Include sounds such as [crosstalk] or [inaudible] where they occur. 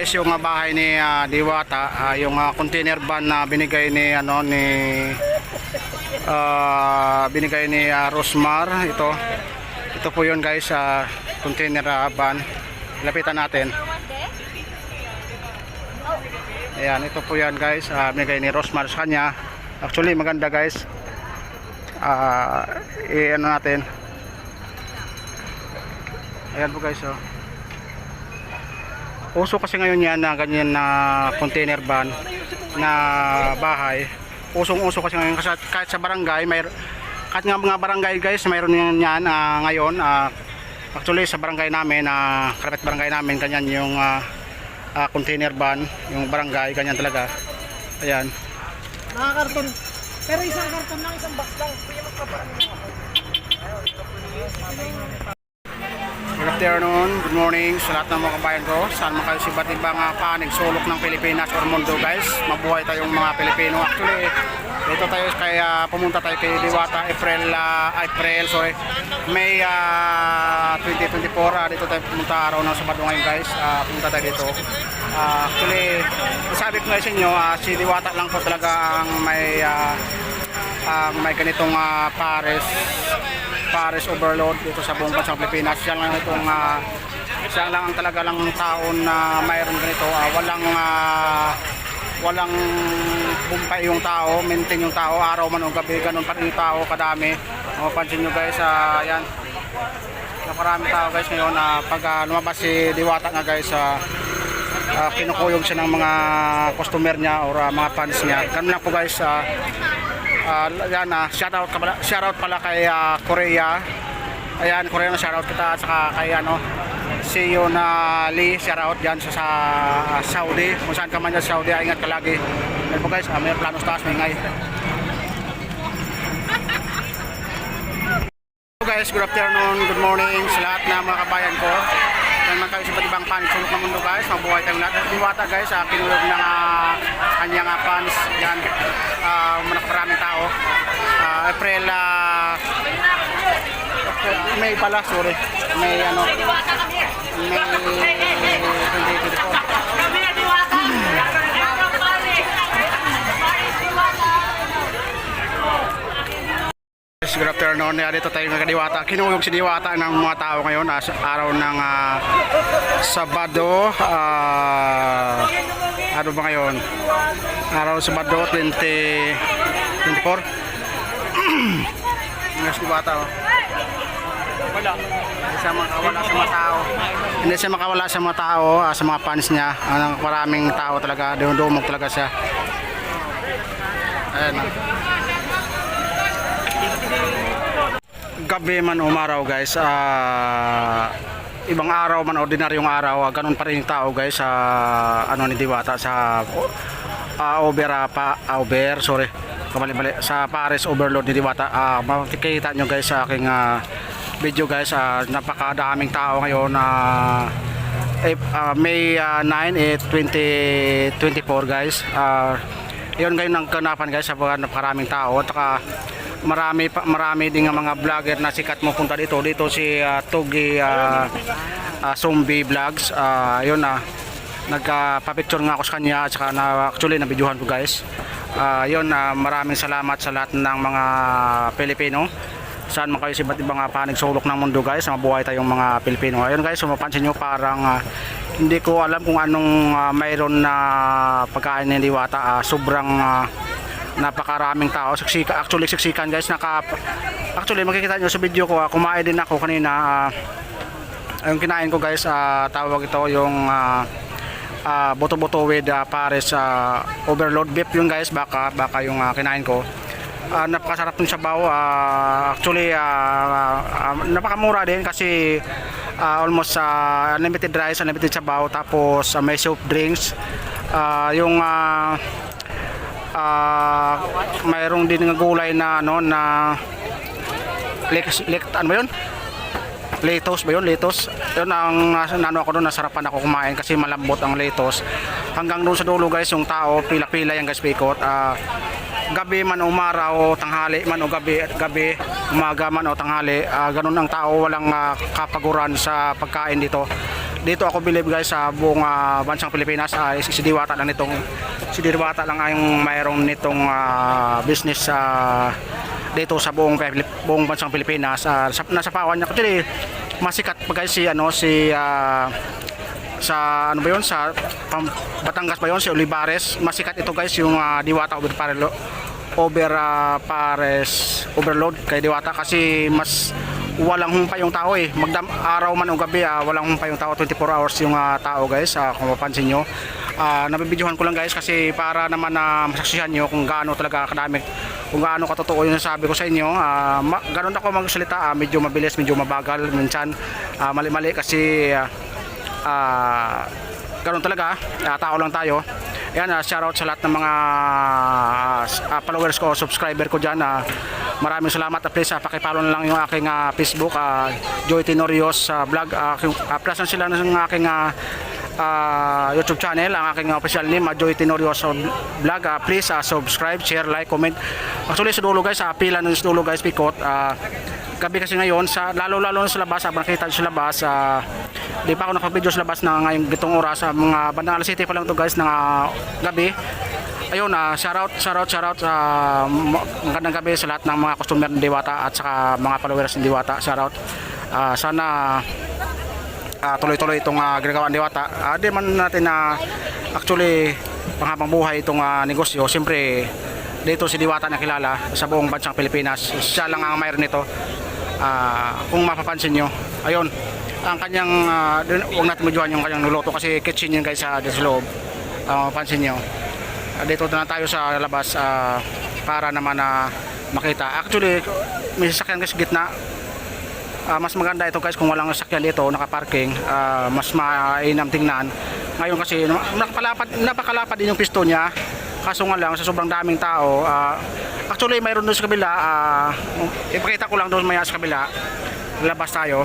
Guys, yung ah, bahay ni ah, Diwata, ah, yung ah, container van na binigay ni ano ni ah, binigay ni ah, Rosmar ito. Ito po 'yun guys sa container ah, van. Lapitan natin. Ayan, ito po 'yan guys. ah, binigay ni Rosmar sa kanya. Actually, maganda guys. Ah, i ano natin. Ayan po guys, oh. Uso kasi ngayon yan na ganyan na container van na bahay. Usong-uso kasi ngayon kasi kahit sa barangay, may kahit nga mga barangay guys, mayroon yan, yan ah, ngayon. ah, actually sa barangay namin, na karapit barangay namin, ganyan yung ah, ah, container van, yung barangay, ganyan talaga. Ayan. Mga karton. Pero isang karton lang, isang box lang. Kuya magpapaano mo. Afternoon, good morning sa lahat ng mga kabayan ko. Saan man kayo sa iba't ibang uh, panig sulok ng Pilipinas or mundo guys. Mabuhay tayong mga Pilipino. Actually, dito tayo kaya pumunta tayo kay Diwata April, ah, April, sorry, May ah, 2024. ah, dito tayo pumunta araw ng Sabado ngayon guys. Ah, pumunta tayo dito. Ah, actually, sabi ko nga sa inyo, ah, si Diwata lang po talaga ang may ah, ang may ganitong ah, pares Paris overload dito sa buong bansang Pilipinas. Siya lang itong ah, siya lang ang talaga lang taon na mayroon ganito. ah, walang ah, walang bumpay yung tao, maintain yung tao, araw man o gabi, ganun pa rin yung tao, kadami. Mapapansin nyo guys, ah, yan. Naparami tao guys ngayon na pag ah, lumabas si Diwata nga guys, ah, ah, kinukuyog siya ng mga customer niya or ah, mga fans niya. Ganun lang po guys, ah, Ah, yan ah, shout out pala, shout out pala kay ah, Korea. Ayan, Korea na shout out kita at saka kay ano si na Lee shout out diyan sa, sa Saudi. Kung saan ka man dyan sa Saudi, ingat ka lagi. Ayan po guys, ah, may planos taas, may. Hello guys, good afternoon, good morning sa lahat ng mga kabayan ko. Yan man kayo sa ibang panis sulok ng mundo guys. Mabuhay tayong lahat. Diwata guys, uh, kinulog ng ah, kanyang uh, fans. Yan, uh, maraming tao. Ah, April, ah, May pala, sorry. May ano, May 2024. Yeah, dito tayo mga kadiwata. Kinuyog si Diwata ng mga tao ngayon. sa araw ng ah, Sabado. ah, ano ba ngayon? Araw ng Sabado 20, 24. [clears throat] Yes, Diwata. Oh. Wala. Hindi siya makawala sa mga tao. Hindi siya makawala sa mga tao, ah, sa mga fans niya. Ang maraming tao talaga. Dumog talaga siya. Ayan. ah. Gabi man umaraw guys ah ibang araw man ordinaryong araw ah, ganun pa rin yung tao guys sa ano ni Diwata sa ah, over ah, pa over sorry. Kamali mali sa Paris overload ni Diwata. Ah makikita nyo guys sa aking ah, video guys ah, napakadaming tao ngayon na eh, ah, May ah, 9 eh, 2024 guys. Ah yun ngayon ang kanapan guys sa napakaraming tao. At saka marami pa, marami din nga mga vlogger na sikat mo punta dito. Dito si ah, Togi ah, ah, Zombie Vlogs. Ah, yun na nagpa-picture nga ako sa kanya at saka na actually nabidyohan ko guys. Ah, yun na maraming salamat sa lahat ng mga Pilipino. Saan man kayo sa iba't ibang uh, panig sulok ng mundo guys mabuhay tayong mga Pilipino. Ayun guys mapansin nyo parang ah, hindi ko alam kung anong ah, mayroon na pagkain ni Diwata Ah, sobrang ah, napakaraming tao. Siksika actually siksikan guys. Naka actually makikita nyo sa video ko ah, kumain din ako kanina ah, yung kinain ko guys ah, tawag ito yung ah, ah, buto-buto with ah, pares ah, overload beef yun guys. Baka baka yung ah, kinain ko. Ah, napakasarap ng sabaw Ah, actually ah, ah, napakamura din kasi ah, almost ah, unlimited rice unlimited sabaw tapos ah, may soup drinks. Ah, yung ah, ah mayroong din ng gulay na ano na lik ano ba yun? Litos ba yun? Litos. Yun ang nano ako doon, nasarapan ako kumain kasi malambot ang litos. Hanggang doon sa dulo guys, yung tao, pila-pila yung guys pikot. Ah, gabi man o umaraw, tanghali man o gabi, gabi, umaga man o tanghali, ah, ganun ang tao, walang ah, kapaguran sa pagkain dito. Dito ako believe guys sa buong ah, bansang Pilipinas. Ah, si, Diwata lang nitong si Diwata lang ang mayroong nitong ah, business sa dito sa buong buong bansang Pilipinas. Ah, sa, nasa pawan niya. Actually masikat pa guys si ano si ah, sa ano ba yun? Sa Pam- Batangas ba yun? Si Olivares. Masikat ito guys yung ah, Diwata over Parelo over ah, Pares overload kay Diwata kasi mas walang humpay yung tao eh. Magdam araw man o gabi ah, walang humpay yung tao. 24 hours yung ah, tao guys ah, kung mapansin nyo. Ah, nabibidyohan ko lang guys kasi para naman na masaksihan nyo kung gaano talaga kadami kung gaano katotoo yung sabi ko sa inyo ah, ma- ganun ako magsalita ah, medyo mabilis medyo mabagal minsan ah, mali-mali kasi ah, ah ganun talaga ah, tao lang tayo. Yan ah, shoutout sa lahat ng mga ah, followers ko subscriber ko dyan ah, maraming salamat at please ah, pakipollow na lang yung aking ah, Facebook ah, Joy Tenorios ah, vlog. Ah, ah, plus na sila ng aking ah, ah, YouTube channel ang aking official name ah, Joy Tenorios vlog. Ah, please ah, subscribe share like comment. Actually sa dulo guys ah, pila ng sa dulo guys pikot. Ah, gabi kasi ngayon sa lalo lalo sa labas habang nyo sa labas ah, di pa ako nakapag-video sa labas na ngayong gitong oras sa mga bandang alas 7 pa lang to guys ng ah, gabi ayun ah shoutout shoutout shoutout sa magandang gabi sa lahat ng mga customer ng Diwata at saka mga followers ng Diwata. Shoutout. Ah, sana ah, tuloy-tuloy itong ah, ginagawa ng Diwata. Ah, di man natin na actually panghabang buhay itong ah, negosyo. Siyempre dito si Diwata na kilala sa buong bansang Pilipinas. Siya lang ang mayroon nito. Ah, kung mapapansin nyo ayun ang kanyang uh, huwag natin medyohan yung kanyang nuluto kasi kitchen yun guys sa, sa loob. Ah, mapapansin nyo dito na tayo sa labas ah, para naman na makita. Actually may sasakyan kasi gitna. Ah, mas maganda ito guys kung walang sasakyan dito nakaparking ah, mas mainam tingnan. Ngayon kasi napakalapad, napakalapad din yung piston niya. Kaso nga lang sa sobrang daming tao ah, actually mayroon doon sa kabila ah, ipakita ko lang doon maya sa kabila. Labas tayo